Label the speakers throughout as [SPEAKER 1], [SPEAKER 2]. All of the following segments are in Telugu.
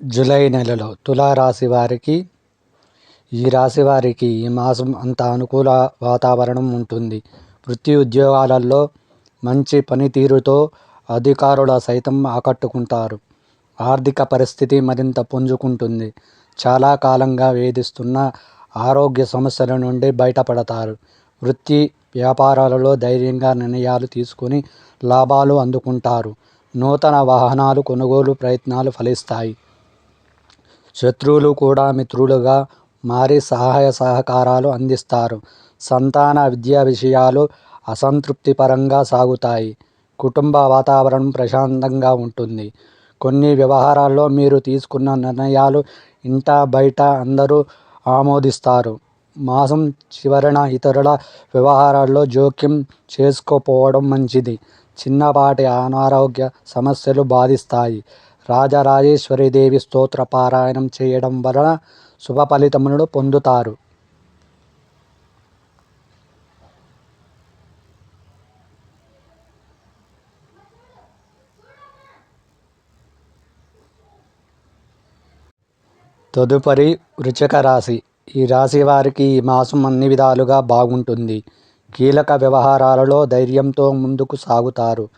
[SPEAKER 1] జూలై నెలలో తులారాశి వారికి ఈ రాశి వారికి ఈ మాసం అంత అనుకూల వాతావరణం ఉంటుంది. వృత్తి ఉద్యోగాలలో మంచి పనితీరుతో అధికారుల సైతం ఆకట్టుకుంటారు. ఆర్థిక పరిస్థితి మరింత పుంజుకుంటుంది. చాలా కాలంగా వేధిస్తున్న ఆరోగ్య సమస్యల నుండి బయటపడతారు. వృత్తి వ్యాపారాలలో ధైర్యంగా నిర్ణయాలు తీసుకొని లాభాలు అందుకుంటారు. నూతన వాహనాలు కొనుగోలు ప్రయత్నాలు ఫలిస్తాయి. శత్రువులు కూడా మిత్రులుగా మారి సహాయ సహకారాలు అందిస్తారు. సంతాన విద్యా విషయాలు అసంతృప్తిపరంగా సాగుతాయి. కుటుంబ వాతావరణం ప్రశాంతంగా ఉంటుంది. కొన్ని వ్యవహారాల్లో మీరు తీసుకున్న నిర్ణయాలు ఇంట బయట అందరూ ఆమోదిస్తారు. మాసం చివరన ఇతరుల వ్యవహారాల్లో జోక్యం చేసుకోకపోవడం మంచిది. చిన్నపాటి అనారోగ్య సమస్యలు బాధిస్తాయి. రాజరాజేశ్వరీదేవి స్తోత్ర పారాయణం చేయడం వలన శుభ ఫలితములను పొందుతారు. తదుపరి వృచక రాశి. ఈ రాశి వారికి ఈ మాసం అన్ని విధాలుగా బాగుంటుంది. కీలక వ్యవహారాలలో ధైర్యంతో ముందుకు సాగుతారు.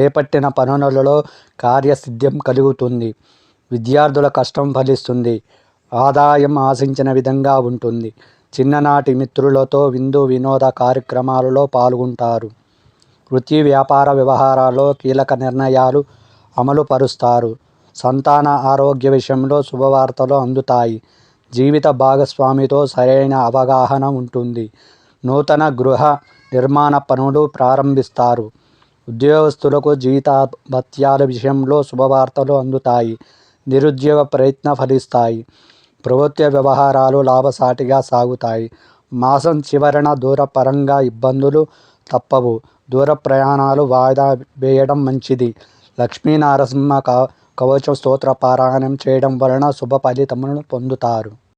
[SPEAKER 1] చేపట్టిన పనులలో కార్యసిద్ధ్యం కలుగుతుంది. విద్యార్థుల కష్టం ఫలిస్తుంది. ఆదాయం ఆశించిన విధంగా ఉంటుంది. చిన్ననాటి మిత్రులతో విందు వినోద కార్యక్రమాలలో పాల్గొంటారు. వృత్తి వ్యాపార వ్యవహారాల్లో కీలక నిర్ణయాలు అమలు పరుస్తారు సంతాన ఆరోగ్య విషయంలో శుభవార్తలు అందుతాయి. జీవిత భాగస్వామితో సరైన అవగాహన ఉంటుంది. నూతన గృహ నిర్మాణ పనులు ప్రారంభిస్తారు. ఉద్యోగస్తులకు జీత భత్యాల విషయంలో శుభవార్తలు అందుతాయి నిరుద్యోగ ప్రయత్న ఫలిస్తాయి ప్రభుత్వ వ్యవహారాలు లాభసాటిగా సాగుతాయి. మాసం చివరన దూరపరంగా ఇబ్బందులు తప్పవు. దూర ప్రయాణాలు వాయిదా వేయడం మంచిది. లక్ష్మీనరసింహ క కవచ స్తోత్ర పారాయణం చేయడం వలన శుభ ఫలితములను పొందుతారు.